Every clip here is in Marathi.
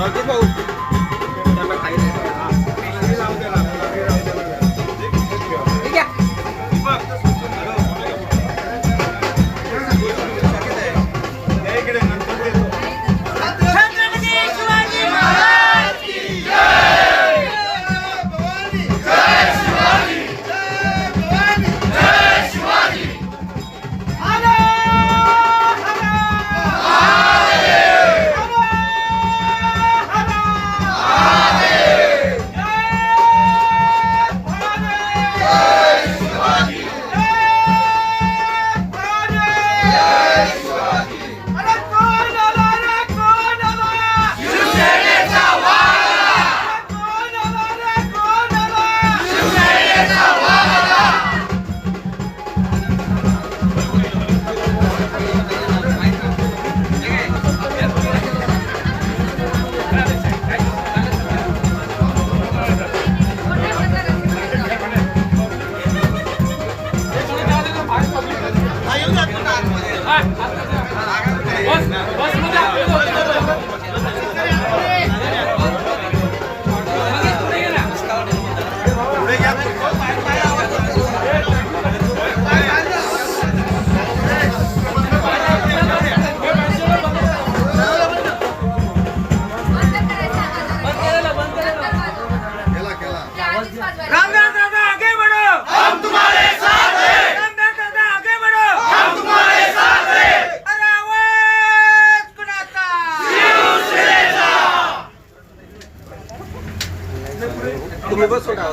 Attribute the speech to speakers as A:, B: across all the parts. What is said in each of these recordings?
A: Cái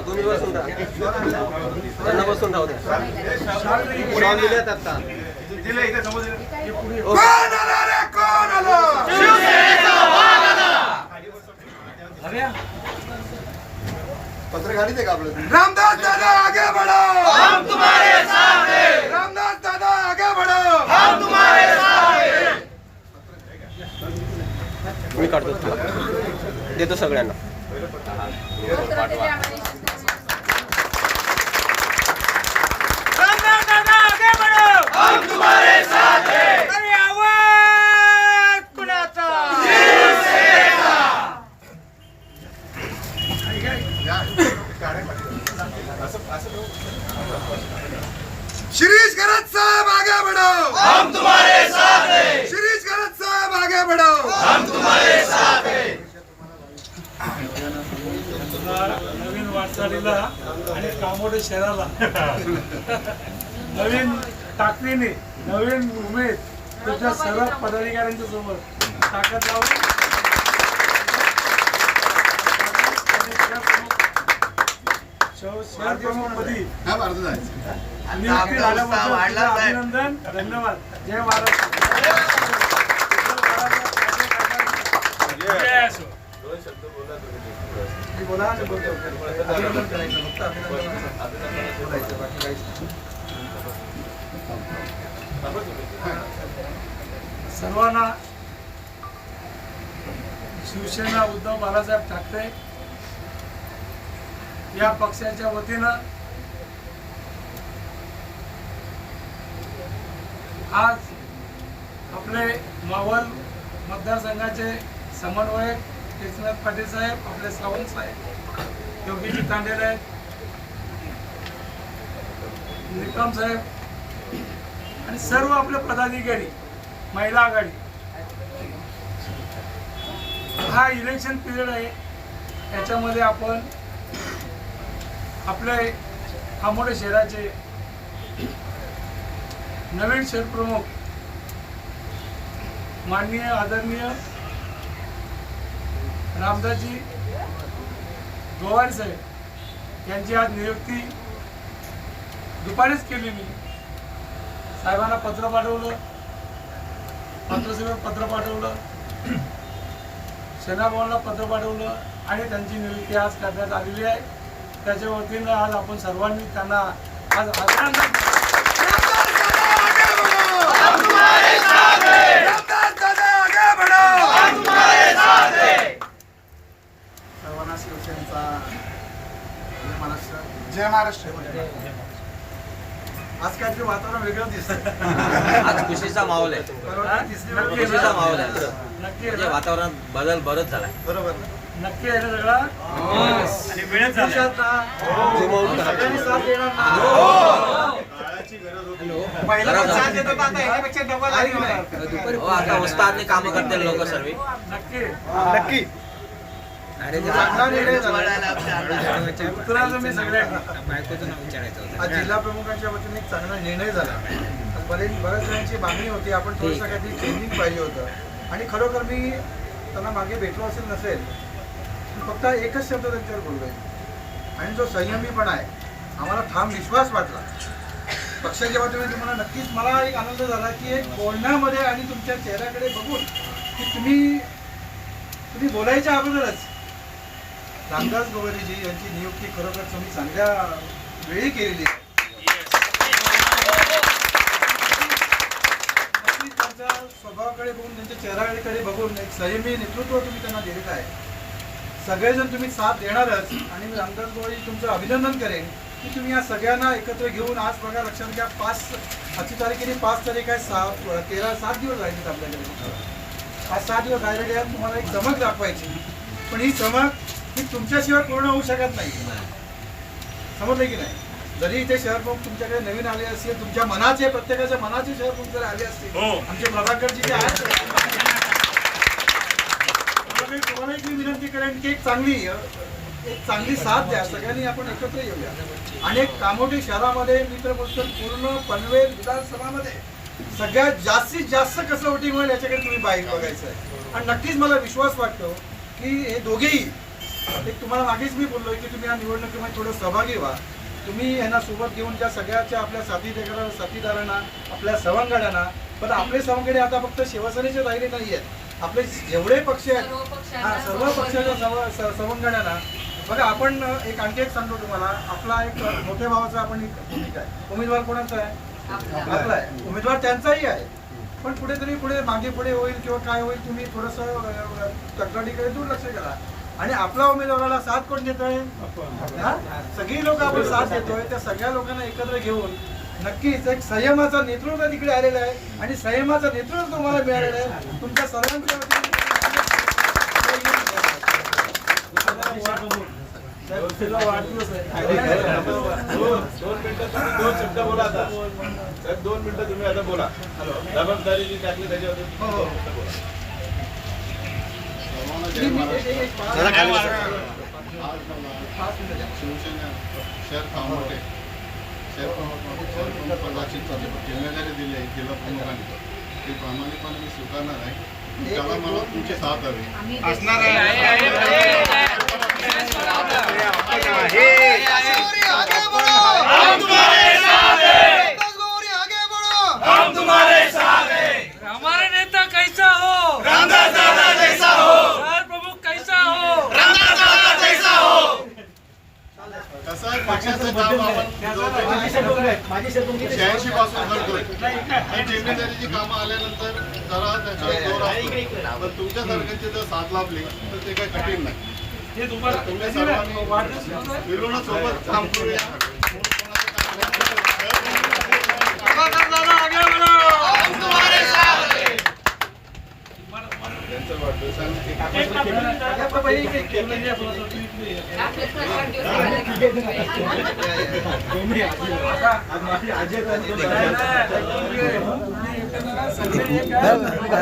A: तुम्ही बसून राहा त्यांना बसून राहू द्या. शॉल दिलेत आता.
B: पत्रकारिता आहे का आपलं?
C: रामदास दादा आगे बढ़ो. हम तुम्हारे साथ हैं. रामदास दादा आगे बढ़ो. हम तुम्हारे साथ हैं.
A: मी काढतो तुला. देतो सगळ्यांना
C: रामदास दादा आगे बढ़ो हम तुम्हारे साथ हैं अरे आवाज कुणाचा शिरीष गरज साहब आगे बढ़ो हम तुम्हारे साथ हैं. शिरीष गरज साहब आगे बढ़ो हम तुम्हारे साथ हैं.
D: नवीन वाटचालीला आणि कामोडे शहराला. नवीन ताकदीने नवीन उमेद तुमच्या सर्व पदाधिकाऱ्यांच्या सोबत ताकद लावून शहर
B: हा
D: नियुक्ती झाल्याबद्दल अभिनंदन. धन्यवाद. जय महाराष्ट्र बोला अभिनंदन. सर्वांना शिवसेना उद्धव बाळासाहेब ठाकरे या पक्षाच्या वतीनं आज आपले मावळ मतदारसंघाचे समन्वयक कृष्णनाथ पाटील साहेब आपले सावंत साहेब योगीजी तांडेल आहेत निकम साहेब आणि सर्व आपले पदाधिकारी महिला आघाडी. हा इलेक्शन पिरियड आहे. याच्यामध्ये आपण आपले आमोडे शहराचे नवीन शहरप्रमुख माननीय आदरणीय रामदासजी गोवारी साहेब यांची आज नियुक्ती दुपारीच केली मी साहेबांना पत्र पाठवलं. पत्रसेवेत पत्र पाठवलं. सेनाभवनला पत्र पाठवलं आणि त्यांची नियुक्ती आज करण्यात आलेली आहे. त्याच्या वतीनं आज आपण सर्वांनी त्यांना आज
B: सर्वांना शिवसेनेचा जय महाराष्ट्र जय महाराष्ट्र. आज काहीतरी वातावरण वेगळं दिसतंय.
A: आज खुशीचा माहोल आहे. खुशीचा
B: दिसत
A: माहोल. आहे.
D: नक्की
A: म्हणजे? वातावरणात बदल बरंच झालाय.
B: बरोबर.
D: नक्की आहे सगळा? आणि
B: सगळ्यांनी साथ देणार ना? आणि होणार.
A: हो आता उस्तादने कामं करतील लोक सर्व.
D: नक्की.
B: नक्की. झाला.
D: उतरायचं मी सगळ्यांनी
B: आज जिल्हा प्रमुखांच्या वतीने एक चांगला निर्णय झाला. बरेच बऱ्याच जणांची मागणी होती. आपण थोडंसं काहीतरी चेंजिंग पाहिजे होतं. आणि खरोखर मी त्यांना मागे भेटलो असेल नसेल फक्त एकच शब्द त्यांच्यावर बोललोय. आणि जो संयमीपणा आहे आम्हाला ठाम विश्वास वाटला. पक्षाच्या वतीने तुम्हाला नक्कीच मला एक आनंद झाला की एक बोलण्यामध्ये आणि तुमच्या चेहऱ्याकडे बघून की तुम्ही तुम्ही बोलायच्या अगोदरच रामदास गोवरीजी यांची नियुक्ती खरोखर तुम्ही चांगल्या वेळी केलेली आहे. त्यांच्या स्वभावाकडे बघून त्यांच्या चेहऱ्याकडे बघून एक संयमी नेतृत्व तुम्ही त्यांना दिलेलं आहे. सगळेजण तुम्ही साथ देणारच आणि मी रामदास गोवरी तुमचं अभिनंदन करेन की तुम्ही या सगळ्यांना एकत्र घेऊन आज बघा लक्षात घ्या पाच आजची तारीखेने पाच तारीख आहे सहा तेरा सात दिवस राहिले आपल्याकडे. आज सात दिवस राहिलेले तुम्हाला एक चमक दाखवायची. पण ही चमक ही तुमच्याशिवाय पूर्ण होऊ शकत नाही. समजलं की नाही? जरी इथे शहर प्रमुख तुमच्याकडे नवीन आले असतील तुमच्या मनाचे प्रत्येकाच्या मनाचे शहर प्रमुख जर आले असतील आमचे प्रभाकरजी जे आहेत तुम्हाला एक मी विनंती करेन की एक चांगली एक चांगली साथ द्या. सगळ्यांनी आपण एकत्र येऊया. आणि एक कामोठी शहरामध्ये मी तर बोलतो पूर्ण पनवेल विधानसभामध्ये सगळ्यात जास्तीत जास्त कसं वोटिंग होईल याच्याकडे तुम्ही बाहेर बघायचं आहे. आणि नक्कीच मला विश्वास वाटतो की हे दोघेही एक तुम्हाला मागेच मी बोललोय की तुम्ही या निवडणुकीमध्ये थोडं सहभागी व्हा. तुम्ही यांना सोबत घेऊन ज्या सगळ्याच्या आपल्या साथीदारांना साथीदारांना आपल्या सवंगड्यांना पण आपले सवंगडे आता फक्त शिवसेनेचे राहिले नाही आहेत आपले जेवढे पक्ष आहेत हा सर्व पक्षाच्या सव सवंगड्यांना. बघा आपण एक आणखी एक सांगतो तुम्हाला. आपला एक मोठ्या भावाचा आपण एक भूमिका आहे. उमेदवार कोणाचा आहे? आपला. आहे. उमेदवार त्यांचाही आहे. पण कुठेतरी पुढे मागे पुढे होईल किंवा काय होईल तुम्ही थोडंसं तक्रारीकडे दुर्लक्ष करा. आणि आपला उमेदवाराला साथ कोण देतोय? हा? सगळी लोक आपण साथ देतोय. त्या सगळ्या लोकांना एकत्र घेऊन नक्कीच एक संयमाचा नेतृत्व तिकडे आलेला आहे. आणि संयमाचं नेतृत्व तुम्हाला मिळालेलं आहे. तुमच्या सर्वांच्या
E: दोन मिनिटं तुम्ही दोन शब्द बोला. आता दोन मिनिटं तुम्ही आता बोला. जबाबदारी जी टाकली त्याच्यावर
F: शिवसेना शहर कामोठे शहर प्रमुख पदाची जिम्मेदारी दिली आहे जिल्हा प्रमुखांनी ते प्रामाणिकपणे मी स्वीकारणार आहे. त्याला मला तुमची साथ हवी.
G: असणार
C: हमारा नेता कैसा हो रामदास दादा जैसा हो शहर प्रमुख कैसा हो
F: कसं आहे पक्षाचं काम आपण शहाऐंशी पासून करतोय पण जिम्मेदारीची कामं आल्यानंतर जरा त्याच्यावर जोर असतो पण तुमच्या सारख्यांची जर साथ लाभली तर ते काही कठीण नाही.
D: हे
F: तुम्ही सर्वांनी
D: वाढदिवस करतोय?
F: मिळून सोबत काम करूया.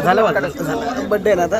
G: झालं
H: बड्डे ना आता?